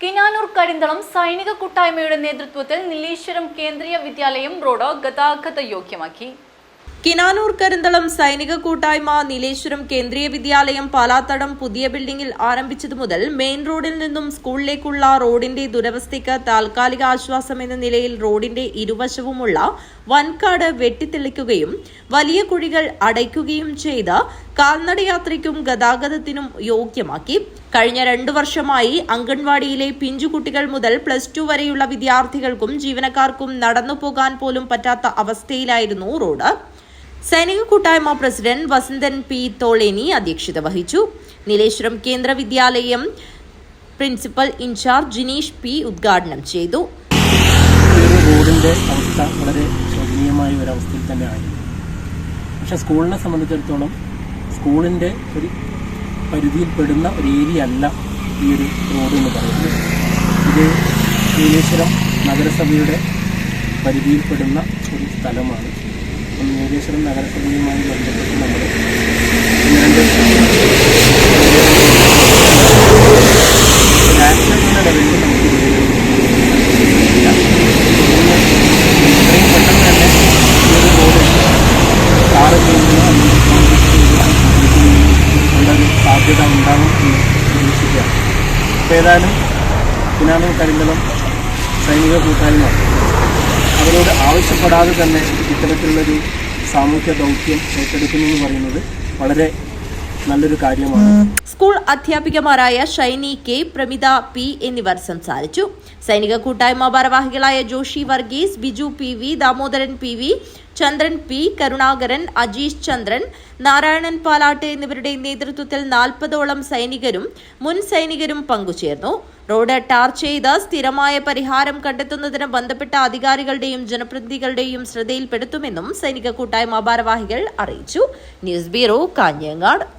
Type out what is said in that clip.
കിനാനൂർ കരിന്തളം സൈനിക കൂട്ടായ്മയുടെ നേതൃത്വത്തിൽ നീലേശ്വരം കേന്ദ്രീയ വിദ്യാലയം റോഡ് ഗതാഗത യോഗ്യമാക്കി. കിനാനൂർ കരിന്തളം സൈനിക കൂട്ടായ്മ നീലേശ്വരം കേന്ദ്രീയ വിദ്യാലയം പാലാത്തടം പുതിയ ബിൽഡിംഗിൽ ആരംഭിച്ചതു മുതൽ മെയിൻ റോഡിൽ നിന്നും സ്കൂളിലേക്കുള്ള റോഡിന്റെ ദുരവസ്ഥയ്ക്ക് താൽക്കാലിക ആശ്വാസം എന്ന നിലയിൽ റോഡിന്റെ ഇരുവശവുമുള്ള വൻകാട് വെട്ടിത്തെളിക്കുകയും വലിയ കുഴികൾ അടയ്ക്കുകയും ചെയ്ത് കാൽനടയാത്രയ്ക്കും ഗതാഗതത്തിനും യോഗ്യമാക്കി. കഴിഞ്ഞ രണ്ടു വർഷമായി അംഗൻവാടിയിലെ പിഞ്ചുകുട്ടികൾ മുതൽ പ്ലസ് ടു വരെയുള്ള വിദ്യാർത്ഥികൾക്കും ജീവനക്കാർക്കും നടന്നു പോകാൻ പോലും പറ്റാത്ത അവസ്ഥയിലായിരുന്നു റോഡ്. സൈനിക കൂട്ടായ്മ പ്രസിഡന്റ് വസന്തൻ പി തോളേനി അധ്യക്ഷത വഹിച്ചു. നീലേശ്വരം കേന്ദ്ര വിദ്യാലയം പ്രിൻസിപ്പൽ ഇൻചാർജ് ജിനീഷ് പി ഉദ്ഘാടനം ചെയ്തു. റോഡിന്റെ അവസ്ഥ വളരെ ശോചനീയമായ ഒരു അവസ്ഥയിൽ തന്നെ ആയിരുന്നു പക്ഷേ സ്കൂളിനെ സംബന്ധിച്ചിടത്തോളം സ്കൂളിന്റെ ഒരു പരിധിയിൽപ്പെടുന്ന ഒരു ഏരിയ അല്ല ഈ ഒരു റോഡ് എന്ന് പറയുന്നത്. ഇത് നീലേശ്വരം നഗരസഭയുടെ പരിധിയിൽപ്പെടുന്ന ഒരു സ്ഥലമാണ്. നീലേശ്വരം നഗരസഭയുമായി ബന്ധപ്പെട്ട് നമ്മൾ രണ്ട് തന്നെ സാധ്യത ഉണ്ടാകും എന്ന് പ്രതീക്ഷിക്കുകയാണ് അപ്പോൾ ഏതായാലും പിന്നാനും കരിന്തളം സൈനിക കൂട്ടായ്മ അവരോട് ആവശ്യപ്പെടാതെ തന്നെ ഇത്തരത്തിലുള്ളൊരു സാമൂഹ്യ ദൗത്യം ഏറ്റെടുക്കുന്നു എന്ന് പറയുന്നത് വളരെ നല്ലൊരു കാര്യമാണ്. സ്കൂൾ അധ്യാപികമാരായ ഷൈനി കെ പ്രമിത പി എന്നിവർ സംസാരിച്ചു. സൈനിക കൂട്ടായ്മ ഭാരവാഹികളായ Joshi Varghese Biju P V Damodaran P V Chandran P. Karunakaran Ajeesh Chandran Narayanan Palatt എന്നിവരുടെ നേതൃത്വത്തിൽ നാൽപ്പതോളം സൈനികരും മുൻ സൈനികരും പങ്കുചേർന്നു. റോഡ് ടാർ ചെയ്ത് സ്ഥിരമായ പരിഹാരം കണ്ടെത്തുന്നതിന് ബന്ധപ്പെട്ട അധികാരികളുടെയും ജനപ്രതിനിധികളുടെയും ശ്രദ്ധയിൽപ്പെടുത്തുമെന്നും സൈനിക കൂട്ടായ്മ ഭാരവാഹികൾ അറിയിച്ചു. News bureau Kanhangad.